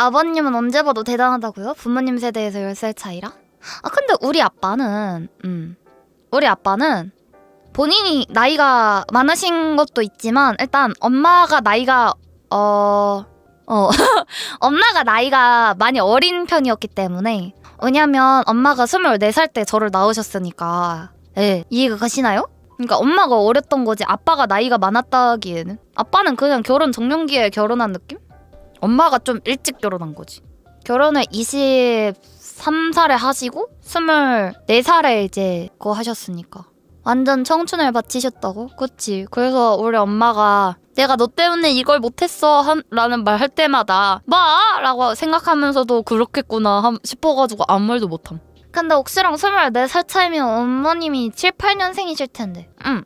아버님은 언제 봐도 대단하다고요? 부모님 세대에서 10살 차이라? 아 근데 우리 아빠는 음 우리 아빠는 본인이 나이가 많으신 것도 있지만 일단 엄마가 나이가 어... 어 엄마가 나이가 많이 어린 편이었기 때문에 왜냐면 엄마가 24살 때 저를 낳으셨으니까 예 이해가 가시나요? 그러니까 엄마가 어렸던 거지 아빠가 나이가 많았다기에는 아빠는 그냥 결혼 정년기에 결혼한 느낌? 엄마가 좀 일찍 결혼한 거지. 결혼을 23살에 하시고 24살에 이제 그거 하셨으니까. 완전 청춘을 바치셨다고? 그치. 그래서 우리 엄마가 내가 너 때문에 이걸 못했어 한, 라는 말 할 때마다 뭐? 라고 생각하면서도 그렇겠구나 함- 싶어가지고 아무 말도 못함. 근데 옥수랑 24살 차이면 어머님이 7, 8년생이실 텐데. 응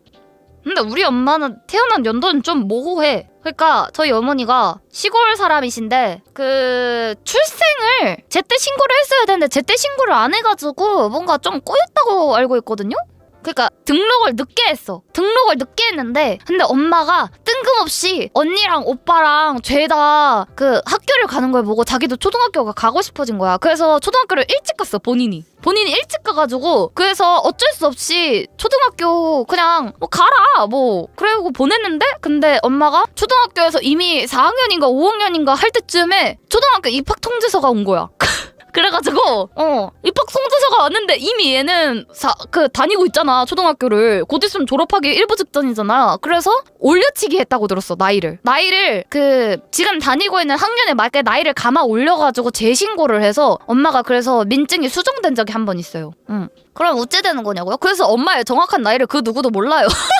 근데 우리 엄마는 태어난 연도는 좀 모호해. 그러니까 저희 어머니가 시골 사람이신데 그 출생을 제때 신고를 했어야 되는데 제때 신고를 안 해가지고 뭔가 좀 꼬였다고 알고 있거든요 그러니까 등록을 늦게 했어. 등록을 늦게 했는데 근데 엄마가 뜬금없이 언니랑 오빠랑 죄다 그 학교를 가는 걸 보고 자기도 초등학교가 가고 싶어진 거야. 그래서 초등학교를 일찍 갔어 본인이. 본인이 일찍 가가지고 그래서 어쩔 수 없이 초등학교 그냥 뭐 가라 뭐 그러고 보냈는데 근데 엄마가 초등학교에서 이미 4학년인가 5학년인가 할 때쯤에 초등학교 입학 통지서가 온 거야. 그래가지고 어. 입학 통지서가 왔는데 이미 얘는 사, 그 다니고 있잖아 초등학교를. 곧 있으면 졸업하기 일부 직전이잖아. 그래서 올려치기 했다고 들었어 나이를. 나이를 그 지금 다니고 있는 학년에 맞게 나이를 감아 올려가지고 재신고를 해서 엄마가 그래서 민증이 수정된 적이 한 번 있어요. 응. 그럼 어째 되는 거냐고요? 그래서 엄마의 정확한 나이를 그 누구도 몰라요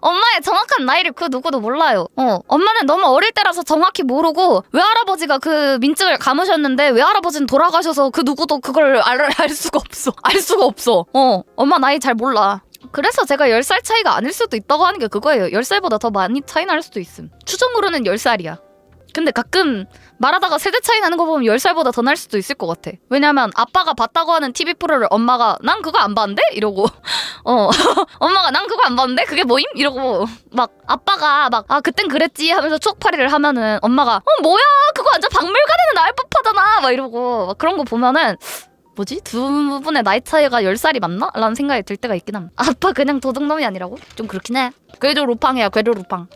엄마의 정확한 나이를 그 누구도 몰라요. 어, 엄마는 너무 어릴 때라서 정확히 모르고 외할아버지가 그 민증을 감으셨는데 외할아버지는 돌아가셔서 그 누구도 그걸 알, 알 수가 없어. 알 수가 없어. 어, 엄마 나이 잘 몰라. 그래서 제가 10살 차이가 아닐 수도 있다고 하는 게 그거예요. 10살보다 더 많이 차이 날 수도 있음. 추정으로는 10살이야. 근데 가끔 말하다가 세대 차이 나는 거 보면 10살보다 더 날 수도 있을 것 같아. 왜냐면 아빠가 봤다고 하는 TV 프로를 엄마가 난 그거 안 봤는데? 이러고 어 엄마가 난 그거 안 봤는데? 그게 뭐임? 이러고 막 아빠가 막 아 그땐 그랬지 하면서 추억팔이를 하면은 엄마가 어 뭐야 그거 완전 박물관에는 나올 법하잖아 막 이러고 막 그런 거 보면은 뭐지? 두 분의 나이 차이가 10살이 맞나? 라는 생각이 들 때가 있긴 함. 아빠 그냥 도둑놈이 아니라고? 좀 그렇긴 해. 궤도 루팡이야, 궤도 루팡.